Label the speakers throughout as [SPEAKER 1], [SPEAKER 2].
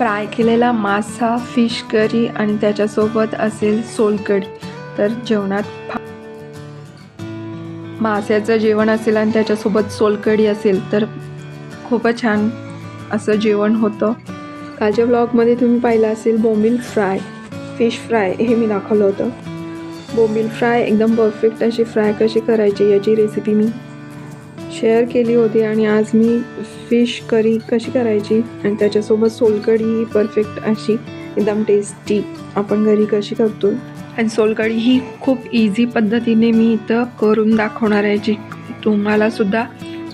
[SPEAKER 1] Fry केलेला मासा fish curry आणि त्याच्यासोबत असेल सोलकढी तर जेवणात फा मास्याचं जेवण असेल आणि त्याच्यासोबत सोलकढी असेल तर खूपच छान असं जेवण होतं. कालच्या ब्लॉगमध्ये तुम्ही पाहिलं असेल बोंबील फ्राय फिश फ्राय हे मी दाखवलं होतं. बोंबील फ्राय एकदम परफेक्ट अशी फ्राय कशी करायची याची रेसिपी मी शेअर केली होती आणि आज मी फिश करी कशी करायची आणि त्याच्यासोबत सोलकढी ही परफेक्ट अशी एकदम टेस्टी आपण घरी कशी करतो. आणि सोलकढी ही खूप इझी पद्धतीने मी इथं करून दाखवणार आहे जी. तुम्हाला सुद्धा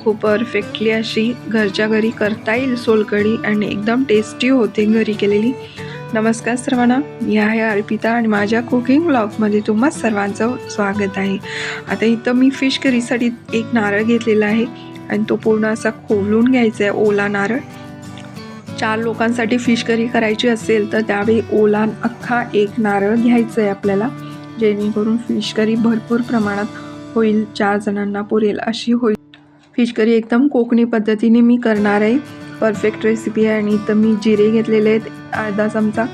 [SPEAKER 1] खूप परफेक्टली अशी घरच्या घरी करता येईल सोलकढी आणि एकदम टेस्टी होते घरी केलेली. नमस्कार सर्वांना. मी आहे अर्पिता आणि माझ्या कुकिंग ब्लॉगमध्ये तुम्हा सर्वांचं स्वागत आहे. आता इथं मी फिश करीसाठी एक नारळ घेतलेला आहे आणि तो पूर्ण असा खोलून घ्यायचा आहे ओला नारळ. चार लोकांसाठी फिश करी करायची असेल तर त्यावेळी ओला अख्खा एक नारळ घ्यायचं आहे आपल्याला जेणेकरून फिश करी भरपूर प्रमाणात होईल चार जणांना पुरेल अशी होईल. फिश करी एकदम कोकणी पद्धतीने मी करणार आहे. परफेक्ट रेसिपी आहे आणि इथं मी जिरे घेतलेले आहेत. अर्धा चमचा.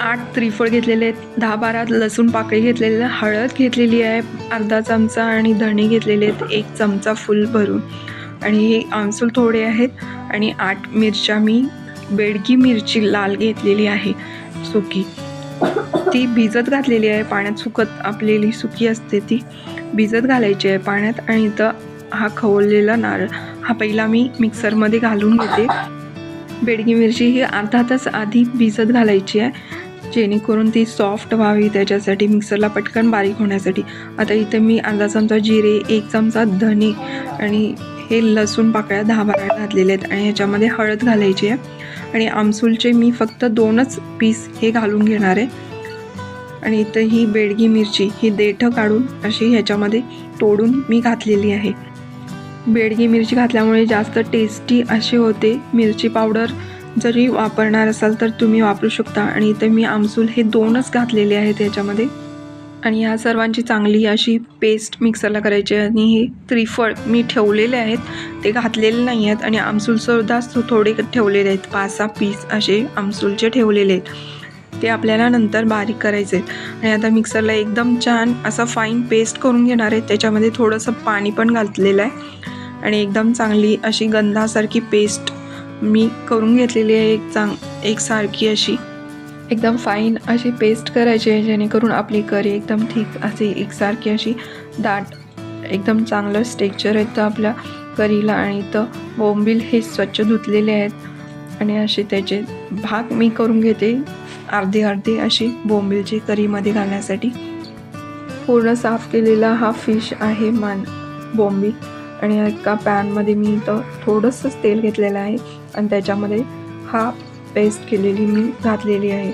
[SPEAKER 1] आठ त्रिफळ घेतलेले आहेत. दहा बारा लसूण पाकळी घेतलेली आहे हळद घेतलेली आहे. अर्धा चमचा आणि धणे घेतलेले आहेत. एक चमचा फुल भरून. आणि हे आमसूल थोडे आहेत. आणि आठ मिरच्या मी बेडकी मिरची लाल घेतलेली आहे. सुकी. ती भिजत घातलेली आहे. पाण्यात सुकत आपलेली सुकी असते ती. भिजत घालायची आहे पाण्यात. आणि इथं हा खवळलेला नारळ. हा पहिला मी मिक्सरमध्ये घालून घेते. बेडगी मिरची ही अर्धा तास आधी भिजत घालायची आहे. जेणेकरून ती सॉफ्ट व्हावी त्याच्यासाठी मिक्सरला पटकन बारीक होण्यासाठी. आता इथे मी अर्धा चमचा जिरे एक चमचा धने आणि हे लसूण पाकळ्या दहा बारा घातलेले आहेत आणि ह्याच्यामध्ये हळद घालायची आहे. आणि आमसूलचे मी फक्त दोनच पीस हे घालून घेणार आहे. आणि इथं ही बेडगी मिरची ही देठं काढून अशी ह्याच्यामध्ये तोडून मी घातलेली आहे. बेडगी मिरची घातल्यामुळे जास्त टेस्टी अशी होते. मिरची पावडर जरी वापरणार असाल तर तुम्ही वापरू शकता. आणि इथे मी आमसूल हे दोनच घातलेले आहेत याच्यामध्ये. आणि ह्या सर्वांची चांगली अशी पेस्ट मिक्सरला करायची आहे आणि हे त्रिफळ मी ठेवलेले आहेत. ते घातलेले नाही आहेत आणि आमसूलसुद्धा थोडे ठेवलेले आहेत. पाच सहा पीस असे आमसूलचे ठेवलेले आहेत. ते आपल्याला नंतर बारीक करायचे आहेत. आणि आता मिक्सरला एकदम छान असं फाईन पेस्ट करून घेणार आहे. त्याच्यामध्ये थोडंसं पाणी पण घातलेलं आहे. आणि एकदम चांगली अशी गंधासारखी पेस्ट मी करून घेतलेली आहे एक चांग एकसारखी अशी. एकदम फाईन अशी पेस्ट करायची आहे जेणेकरून आपली करी एकदम ठीक अशी एकसारखी अशी दाट एकदम चांगलं स्टेक्चर येतं आपल्या करीला आणि इथं बोंबील हे स्वच्छ धुतलेले आहेत. आणि असे त्याचे भाग मी करून घेते अर्धे अर्धे अशी बोंबीलची करीमध्ये घालण्यासाठी. पूर्ण साफ केलेला हा फिश आहे मान बोंबील. आणि एका पॅनमध्ये मी इथं थोडंसंच तेल घेतलेलं आहे. आणि त्याच्यामध्ये हा पेस्ट केलेली मी घातलेली आहे.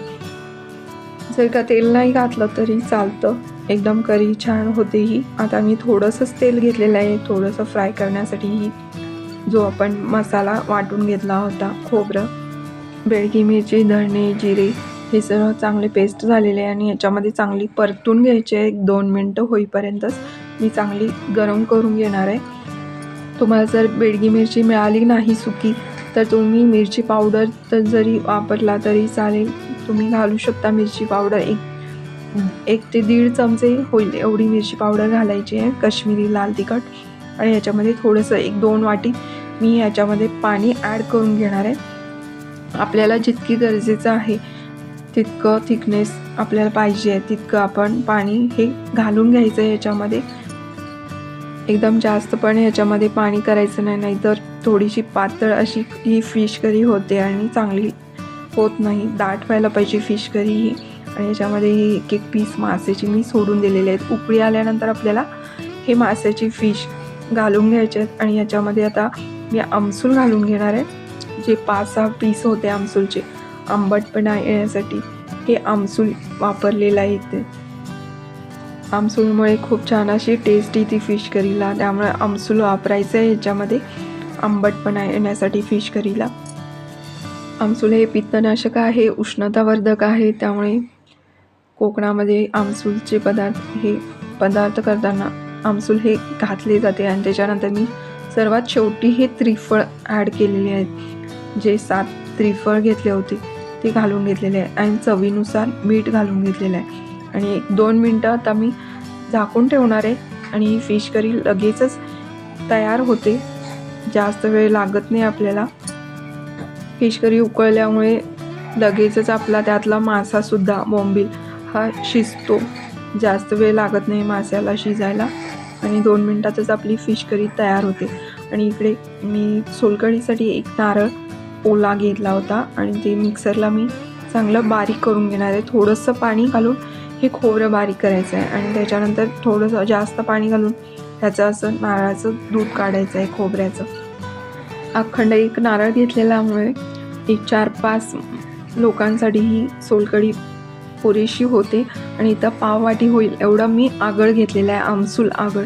[SPEAKER 1] जर का तेल नाही घातलं तरी चालतं. एकदम करी छान होते ही. आता मी थोडंसंच तेल घेतलेलं आहे. थोडंसं फ्राय करण्यासाठी ही जो आपण मसाला वाटून घेतला होता खोबरं बेळगी मिरची धणे जिरे हे सर्व चांगले पेस्ट झालेले आहे. आणि याच्यामध्ये चांगली परतून घ्यायची आहे. एक दोन मिनटं होईपर्यंतच मी चांगली गरम करून घेणार आहे. तुम्हाला जर बेडगी मिरची मिळाली नाही सुकी तर तुम्ही मिरची पावडर तर जरी वापरला तरी चालेल. तुम्ही घालू शकता मिरची पावडर. एक एक ते दीड चमचे होईल एवढी मिरची पावडर घालायची आहे कश्मीरी लाल तिखट. आणि याच्यामध्ये थोडंसं एक दोन वाटी मी याच्यामध्ये पाणी ॲड करून घेणार आहे. आपल्याला जितकी गरजेचं आहे तितकं थिकनेस आपल्याला पाहिजे आहे. तितकं आपण पाणी हे घालून घ्यायचं आहे याच्यामध्ये. एकदम जास्त पण ह्याच्यामध्ये पाणी करायचं नाही नाहीतर थोडीशी पातळ अशी ही फिश करी होते आणि चांगली होत नाही. दाट व्हायला पाहिजे फिश करी ही. आणि याच्यामध्ये ही एक एक पीस मासेची मी सोडून दिलेले आहेत. उकळी आल्यानंतर आपल्याला हे मासेची फिश घालून घ्यायचे आहेत. आणि याच्यामध्ये आता मी आमसूल घालून घेणार आहे. जे पाच सहा पीस होते आमसूलचे. आंबटपणा येण्यासाठी. हे आमसूल वापरलेलं आहे इथे. आमसूलमुळे खूप छान अशी टेस्टी ती फिश करीला. त्यामुळे आमसूल वापरायचं आहे ह्याच्यामध्ये आंबटपणा येण्यासाठी फिश करीला. आमसूल हे पित्तनाशक आहे उष्णतावर्धक आहे त्यामुळे कोकणामध्ये आमसूलचे पदार्थ हे पदार्थ करताना आमसूल हे घातले जाते. आणि त्याच्यानंतर मी सर्वात शेवटी हे त्रिफळ ॲड केलेले आहेत. जे सात त्रिफळ घेतले होते ते घालून घेतलेले आहे. आणि चवीनुसार मीठ घालून घेतलेलं आहे. आणि एक दोन मिनटं आता मी झाकून ठेवणार आहे आणि ही फिश करी लगेचच तयार होते. जास्त वेळ लागत नाही आपल्याला. फिश करी उकळल्यामुळे लगेचच आपला त्यातला मासासुद्धा बॉम्बिल हा शिजतो. जास्त वेळ लागत नाही माशाला शिजायला आणि दोन मिनटातच आपली फिश करी तयार होते. आणि इकडे मी सोलकढीसाठी एक नारळ ओला घेतला होता आणि ते मिक्सरला मी चांगलं बारीक करून घेणार आहे. थोडंसं पाणी घालून हे खोबरं बारीक करायचं आहे आणि त्याच्यानंतर थोडंसं जास्त पाणी घालून त्याचं असं नारळाचं दूध काढायचं आहे खोबऱ्याचं. अखंड एक नारळ घेतलेल्यामुळे एक चार पाच लोकांसाठी ही सोलकढी पुरेशी होते आणि इथं पाववाटी होईल एवढं मी आगळ घेतलेलं आहे आमसूल आगळ.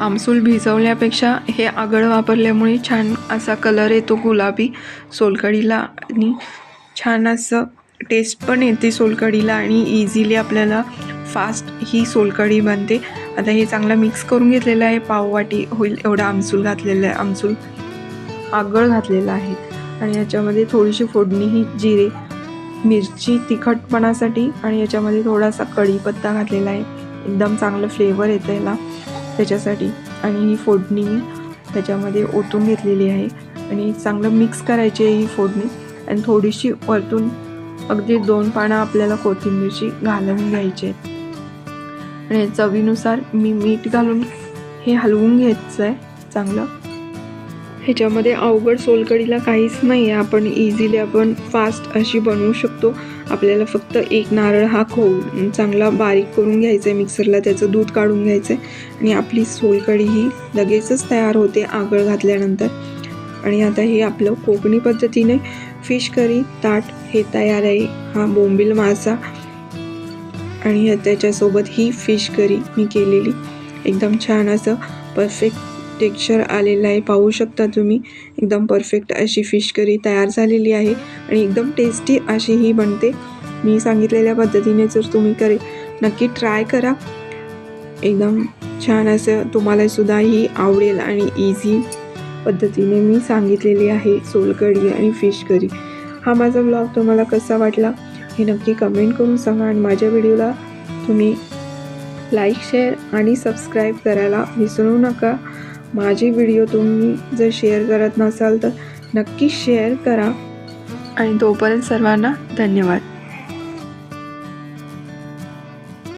[SPEAKER 1] आमसूल भिजवल्यापेक्षा हे आगळ वापरल्यामुळे छान असा कलर येतो गुलाबी सोलकढीला आणि छान असं टेस्ट पण येते सोलकढीला आणि इझिली आपल्याला फास्ट ही सोलकढी बनते. आता हे चांगलं मिक्स करून घेतलेलं आहे. पाववाटी होईल एवढं आमसूल घातलेलं आहे. आमसूल आगळ घातलेलं आहे. आणि याच्यामध्ये थोडीशी फोडणी ही जिरे मिरची तिखटपणासाठी आणि याच्यामध्ये थोडासा कढीपत्ता घातलेला आहे. एकदम चांगलं फ्लेवर येतं याला त्याच्यासाठी. आणि ही फोडणी मी त्याच्यामध्ये ओतून घेतलेली आहे. आणि चांगलं मिक्स करायची आहे ही फोडणी. आणि थोडीशी वरतून अगदी दोन पानं आपल्याला कोथिंबीरची घालून घ्यायची आणि चवीनुसार मी मीठ घालून हे हलवून घ्यायचं आहे चांगलं. ह्याच्यामध्ये अवघड सोलकढीला काहीच नाही आहे आपण इझिली आपण फास्ट अशी बनवू शकतो. आपल्याला फक्त एक नारळ हा खो चांगला बारीक करून घ्यायचा आहे मिक्सरला. त्याचं दूध काढून घ्यायचं आहे आणि आपली सोलकढी ही लगेचच तयार होते आगळ घातल्यानंतर. आणि आता हे आपलं कोकणी पद्धतीने फिश करी ताट हे तयार आहे. हा बोंबील मासा आणि त्याच्यासोबत ही फिश करी मी केलेली. एकदम छान असं परफेक्ट टेक्स्चर आलेलं आहे. पाहू शकता तुम्ही. एकदम परफेक्ट अशी फिश करी तयार झालेली आहे. आणि एकदम टेस्टी अशी ही बनते. मी सांगितलेल्या पद्धतीने जर तुम्ही करे नक्की ट्राय करा. एकदम छान असं तुम्हालासुद्धा ही आवडेल आणि इझी पद्धतीने मी सांगितलेली आहे सोलकढी आणि फिश करी हा माझा ब्लॉग तुम्हाला कसा वाटला हे नक्की कमेंट करून सांगा आणि माझ्या व्हिडिओला तुम्ही लाईक शेअर आणि सबस्क्राईब करायला विसरू नका. माझे व्हिडिओ तुम्ही जर शेअर करत नसाल तर नक्की शेअर करा. आणि तोपर्यंत सर्वांना धन्यवाद.